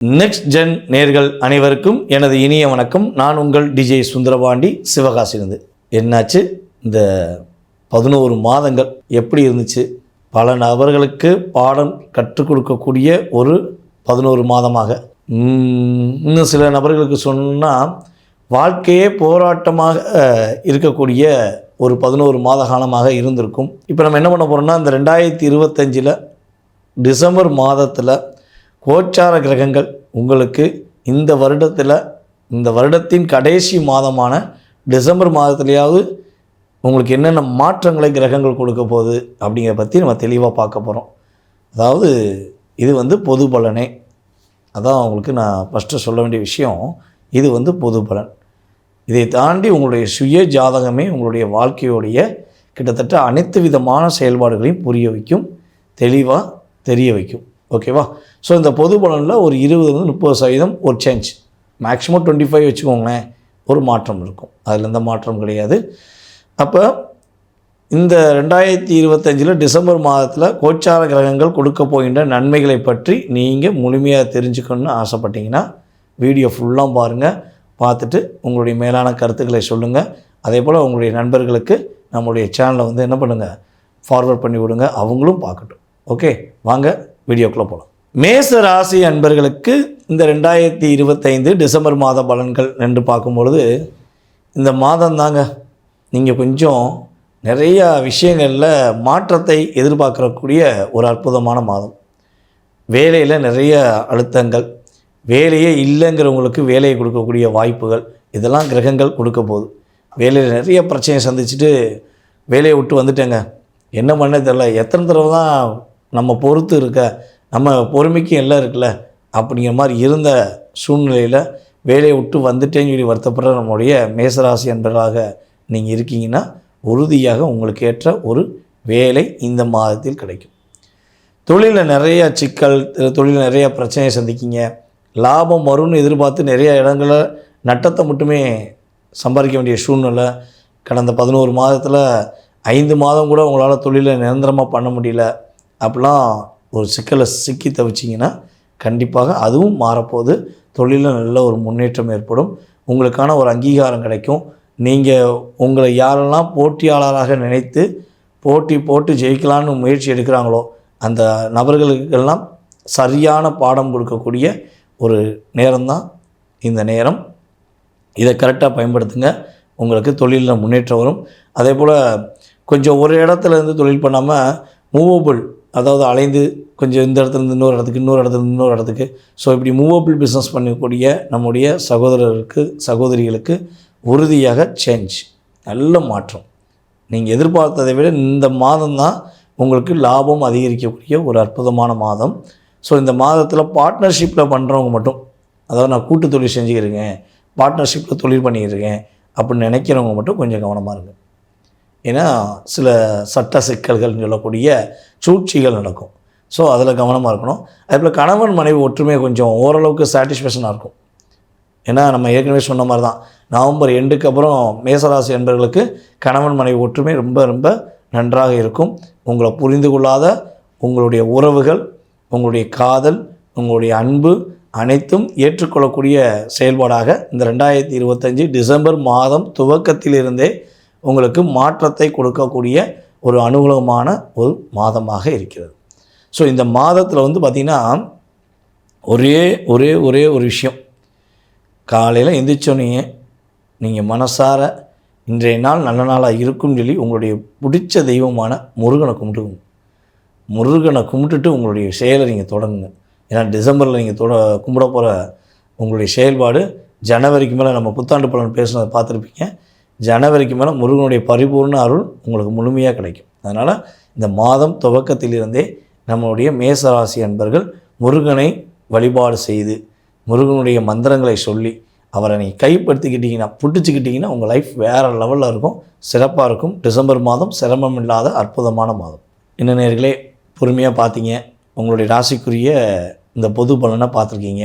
Next gen நேர்கள் அனைவருக்கும் எனது இனிய வணக்கம். நான் உங்கள் டிஜே சுந்தரபாண்டி சிவகாசிலிருந்து என்னாச்சு? இந்த பதினோரு மாதங்கள் எப்படி இருந்துச்சு? பல நபர்களுக்கு பாடம் கற்றுக் கொடுக்கக்கூடிய ஒரு பதினோரு மாதமாக. இன்னும் சில நபர்களுக்கு சொன்னால் வாழ்க்கையே போராட்டமாக இருக்கக்கூடிய ஒரு பதினோரு மாத காலமாக இருந்திருக்கும். இப்போ நம்ம என்ன பண்ண போகிறோம்னா இந்த ரெண்டாயிரத்தி இருபத்தஞ்சில் டிசம்பர் மாதத்தில் கோச்சார கிரகங்கள் உங்களுக்கு இந்த வருடத்தில் இந்த வருடத்தின் கடைசி மாதமான டிசம்பர் மாதத்துலேயாவது உங்களுக்கு என்னென்ன மாற்றங்களை கிரகங்கள் கொடுக்க போகுது அப்படிங்கிற பற்றி நம்ம தெளிவாக பார்க்க போகிறோம் அதாவது இது வந்து பொது பலனே. அதான் உங்களுக்கு நான் ஃபஸ்ட்டு சொல்ல வேண்டிய விஷயம். இது வந்து பொது பலன். இதை தாண்டி உங்களுடைய சுய ஜாதகமே உங்களுடைய வாழ்க்கையுடைய கிட்டத்தட்ட அனைத்து விதமான செயல்பாடுகளையும் புரிய வைக்கும் தெளிவாக தெரிய வைக்கும். ஓகேவா? ஸோ இந்த பொது பலனில் ஒரு இருபதுலேருந்து முப்பது சதவீதம் ஒரு சேஞ்ச் மேக்ஸிமம் டுவெண்ட்டி ஃபைவ் வச்சுக்கோங்களேன். ஒரு மாற்றம் இருக்கும். அதில் எந்த மாற்றம் கிடையாது. அப்போ இந்த ரெண்டாயிரத்தி இருபத்தஞ்சில் டிசம்பர் மாதத்தில் கோச்சார கிரகங்கள் கொடுக்க போகின்ற நன்மைகளை பற்றி நீங்கள் முழுமையாக தெரிஞ்சுக்கணும்னு ஆசைப்பட்டீங்கன்னா வீடியோ ஃபுல்லாக பாருங்கள் பார்த்துட்டு உங்களுடைய மேலான கருத்துக்களை சொல்லுங்கள் அதே போல் உங்களுடைய நண்பர்களுக்கு நம்மளுடைய சேனலை வந்து என்ன பண்ணுங்கள் ஃபார்வர்ட் பண்ணி விடுங்க. அவங்களும் பார்க்கட்டும். ஓகே வாங்க வீடியோக்குள்ளே போகலாம் மேச ராசி அன்பர்களுக்கு இந்த ரெண்டாயிரத்தி இருபத்தைந்து டிசம்பர் மாத பலன்கள் என்று பார்க்கும்பொழுது இந்த மாதம் தாங்க நீங்கள் கொஞ்சம் நிறையா விஷயங்களில் மாற்றத்தை எதிர்பார்க்கக்கூடிய ஒரு அற்புதமான மாதம். வேலையில் நிறைய அழுத்தங்கள் வேலையே இல்லைங்கிறவங்களுக்கு வேலையை கொடுக்கக்கூடிய வாய்ப்புகள் இதெல்லாம் கிரகங்கள் கொடுக்க போகுது. வேலையில் நிறைய பிரச்சனையை சந்திச்சுட்டு வேலையை விட்டு வந்துட்டேங்க. என்ன பண்ண தெரில எத்தனை தடவை தான் நம்ம பொறுத்து இருக்க நம்ம பொறுமைக்கு எல்லாம் இருக்குல்ல அப்படிங்கிற மாதிரி இருந்த சூழ்நிலையில் வேலையை விட்டு வந்துட்டேன்னு சொல்லி வருத்தப்படுற நம்முடைய மேசராசி என்பதாக நீங்கள் இருக்கீங்கன்னா உறுதியாக உங்களுக்கு ஏற்ற ஒரு வேலை இந்த மாதத்தில் கிடைக்கும். தொழிலில் நிறைய சிக்கல் தொழிலில் நிறைய பிரச்சனையை சந்திக்கிங்க. லாபம் வரும்னு எதிர்பார்த்து நிறைய இடங்களில் நட்டத்தை மட்டுமே சம்பாதிக்க வேண்டிய சூழ்நிலை. கடந்த பதினோரு மாதத்தில் ஐந்து மாதம் கூட உங்களால் தொழிலை நிரந்தரமாக பண்ண முடியல. அப்படிலாம் ஒரு சிக்கலை சிக்கி தவிச்சிங்கன்னா கண்டிப்பாக அதுவும் மாறப்போகுது. தொழிலில் நல்ல ஒரு முன்னேற்றம் ஏற்படும். உங்களுக்கான ஒரு அங்கீகாரம் கிடைக்கும். நீங்கள் உங்களை யாரெல்லாம் போட்டியாளராக நினைத்து போட்டி போட்டு ஜெயிக்கலான்னு முயற்சி எடுக்கிறாங்களோ அந்த நபர்களுக்கெல்லாம் சரியான பாடம் கொடுக்கக்கூடிய ஒரு நேரம்தான் இந்த நேரம். இதை கரெக்டாக பயன்படுத்துங்க. உங்களுக்கு தொழிலில் முன்னேற்றம் வரும். அதே போல் கொஞ்சம் ஒரு இடத்துல இருந்து தொழில் பண்ணாமல் மூவபிள் அதாவது அலைந்து கொஞ்சம் இந்த இடத்துலேருந்து இன்னொரு இடத்துக்கு இன்னொரு இடத்துலேருந்து இன்னொரு இடத்துக்கு. ஸோ இப்படி மூவபிள் பிஸ்னஸ் பண்ணக்கூடிய நம்முடைய சகோதரருக்கு சகோதரிகளுக்கு உறுதியாக சேஞ்ச் நல்ல மாற்றம். நீங்கள் எதிர்பார்த்ததை விட இந்த மாதம் தான் உங்களுக்கு லாபம் அதிகரிக்கக்கூடிய ஒரு அற்புதமான மாதம். ஸோ இந்த மாதத்தில் பார்ட்னர்ஷிப்பில் பண்ணுறவங்க மட்டும் அதாவது நான் கூட்டு தொழில் செஞ்சுக்கிறேங்க பார்ட்னர்ஷிப்பில் தொழில் பண்ணிக்கிறேன் அப்படின்னு நினைக்கிறவங்க மட்டும் கொஞ்சம் கவனமாக இருங்க. ஏன்னா சில சட்ட சிக்கல்கள்னு சொல்லக்கூடிய சூழ்ச்சிகள் நடக்கும். ஸோ அதில் கவனமாக இருக்கணும். அதே போல் கணவன் மனைவி ஒற்றுமை கொஞ்சம் ஓரளவுக்கு சாட்டிஸ்ஃபேக்ஷனாக இருக்கும். ஏன்னா நம்ம ஏற்கனவே சொன்ன மாதிரி தான் நவம்பர் எண்டுக்கு அப்புறம் மேசராசி என்பவர்களுக்கு கணவன் மனைவி ஒற்றுமை ரொம்ப ரொம்ப நன்றாக இருக்கும். உங்களை புரிந்து கொள்ளாத உங்களுடைய உறவுகள் உங்களுடைய காதல் உங்களுடைய அன்பு அனைத்தும் ஏற்றுக்கொள்ளக்கூடிய செயல்பாடாக இந்த ரெண்டாயிரத்தி இருபத்தஞ்சி டிசம்பர் மாதம் துவக்கத்திலிருந்தே உங்களுக்கு மாற்றத்தை கொடுக்கக்கூடிய ஒரு அனுகூலமான ஒரு மாதமாக இருக்கிறது. ஸோ இந்த மாதத்தில் வந்து பார்த்திங்கன்னா ஒரே ஒரே ஒரே ஒரு விஷயம். காலையில் எந்திரிச்சோன்னே நீங்கள் மனசார இன்றைய நாள் நல்ல நாளாக இருக்கும்னு சொல்லி உங்களுடைய பிடிச்ச தெய்வமான முருகனை கும்பிட்டுங்க முருகனை கும்பிட்டுட்டு உங்களுடைய செயலை நீங்கள் தொடங்குங்க. ஏன்னா டிசம்பரில் நீங்கள் தொட கும்பிட போகிற உங்களுடைய செயல்பாடு ஜனவரிக்கு மேலே நம்ம புத்தாண்டு பலன் பேசுனதை பார்த்துருப்பீங்க. ஜனவரிக்கு மேலே முருகனுடைய பரிபூர்ண அருள் உங்களுக்கு முழுமையாக கிடைக்கும். அதனால் இந்த மாதம் துவக்கத்திலிருந்தே நம்மளுடைய மேசராசி அன்பர்கள் முருகனை வழிபாடு செய்து முருகனுடைய மந்திரங்களை சொல்லி அவரை நீங்கள் கைப்படுத்திக்கிட்டிங்கன்னா பிடிச்சிக்கிட்டிங்கன்னா உங்கள் லைஃப் வேறு லெவலில் இருக்கும் சிறப்பாக இருக்கும். டிசம்பர் மாதம் சிரமம் இல்லாத அற்புதமான மாதம். என்ன நேர்களே பொறுமையாக பார்த்தீங்க உங்களுடைய ராசிக்குரிய இந்த பொது பலனை பார்த்துருக்கீங்க.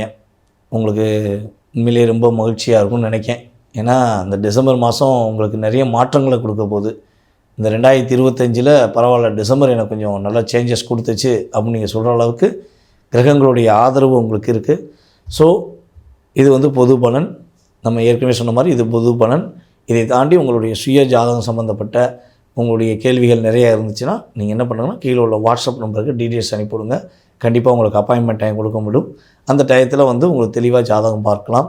உங்களுக்கு உண்மையிலேயே ரொம்ப மகிழ்ச்சியாக இருக்கும்னு நினைக்கேன் ஏன்னா அந்த டிசம்பர் மாதம் உங்களுக்கு நிறைய மாற்றங்களை கொடுக்க போகுது. இந்த ரெண்டாயிரத்தி இருபத்தஞ்சில் பரவாயில்ல டிசம்பர் எனக்கு கொஞ்சம் நல்ல சேஞ்சஸ் கொடுத்துச்சு அப்படின்னு நீங்கள் சொல்கிற அளவுக்கு கிரகங்களுடைய ஆதரவு உங்களுக்கு இருக்குது ஸோ இது வந்து பொது பலன். நம்ம ஏற்கனவே சொன்ன மாதிரி இது பொது பலன். இதை தாண்டி உங்களுடைய சுய ஜாதகம் சம்மந்தப்பட்ட உங்களுடைய கேள்விகள் நிறையா இருந்துச்சுன்னா நீங்கள் என்ன பண்ணுங்கன்னா கீழே உள்ள வாட்ஸ்அப் நம்பருக்கு டீட்டெயில்ஸ் அனுப்பிவிடுங்க கண்டிப்பாக உங்களுக்கு அப்பாயின்மெண்ட் டைம் கொடுக்க முடியும். அந்த டயத்தில் வந்து உங்களுக்கு தெளிவாக ஜாதகம் பார்க்கலாம்.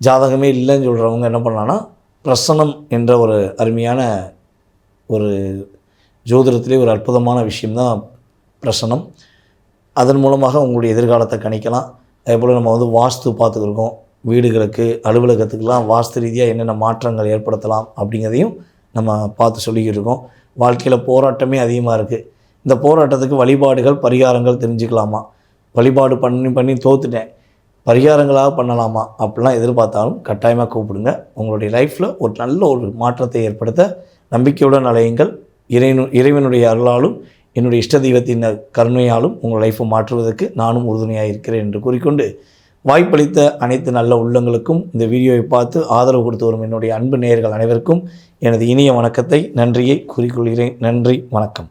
ஜாதகமே இல்லைன்னு சொல்கிறவங்க என்ன பண்ணலான்னா பிரசனம் என்ற ஒரு அருமையான ஒரு ஜோதிடத்திலே ஒரு அற்புதமான விஷயம்தான் பிரசனம் அதன் மூலமாக உங்களுடைய எதிர்காலத்தை கணிக்கலாம். அதே போல் நம்ம வந்து வாஸ்து பார்த்துக்கிருக்கோம். வீடுகளுக்கு அலுவலகத்துக்கெலாம் வாஸ்து ரீதியாக என்னென்ன மாற்றங்கள் ஏற்படுத்தலாம் அப்படிங்கிறதையும் நம்ம பார்த்து சொல்லிக்கிட்டு இருக்கோம் வாழ்க்கையில் போராட்டமே அதிகமாக இருக்குது இந்த போராட்டத்துக்கு வழிபாடுகள் பரிகாரங்கள் தெரிஞ்சுக்கலாமா? வழிபாடு பண்ணி பண்ணி தோத்துட்டேன். பரிகாரங்களாக பண்ணலாமா அப்படிலாம் எதிர்பார்த்தாலும் கட்டாயமாக கூப்பிடுங்க. உங்களுடைய லைஃப்பில் ஒரு நல்ல ஒரு மாற்றத்தை ஏற்படுத்த நம்பிக்கையுடன் அலையுங்கள் இறைவனு இறைவனுடைய அருளாலும் என்னுடைய இஷ்ட தெய்வத்தின் கருணையாலும் உங்கள் லைஃப்பை மாற்றுவதற்கு நானும் உறுதுணையாக இருக்கிறேன் என்று கூறிக்கொண்டு வாய்ப்பளித்த அனைத்து நல்ல உள்ளங்களுக்கும் இந்த வீடியோவை பார்த்து ஆதரவு கொடுத்து வரும் என்னுடைய அன்பு நேயர்கள் அனைவருக்கும் எனது இனிய வணக்கத்தை நன்றியை கூறிக்கொள்கிறேன். நன்றி வணக்கம்.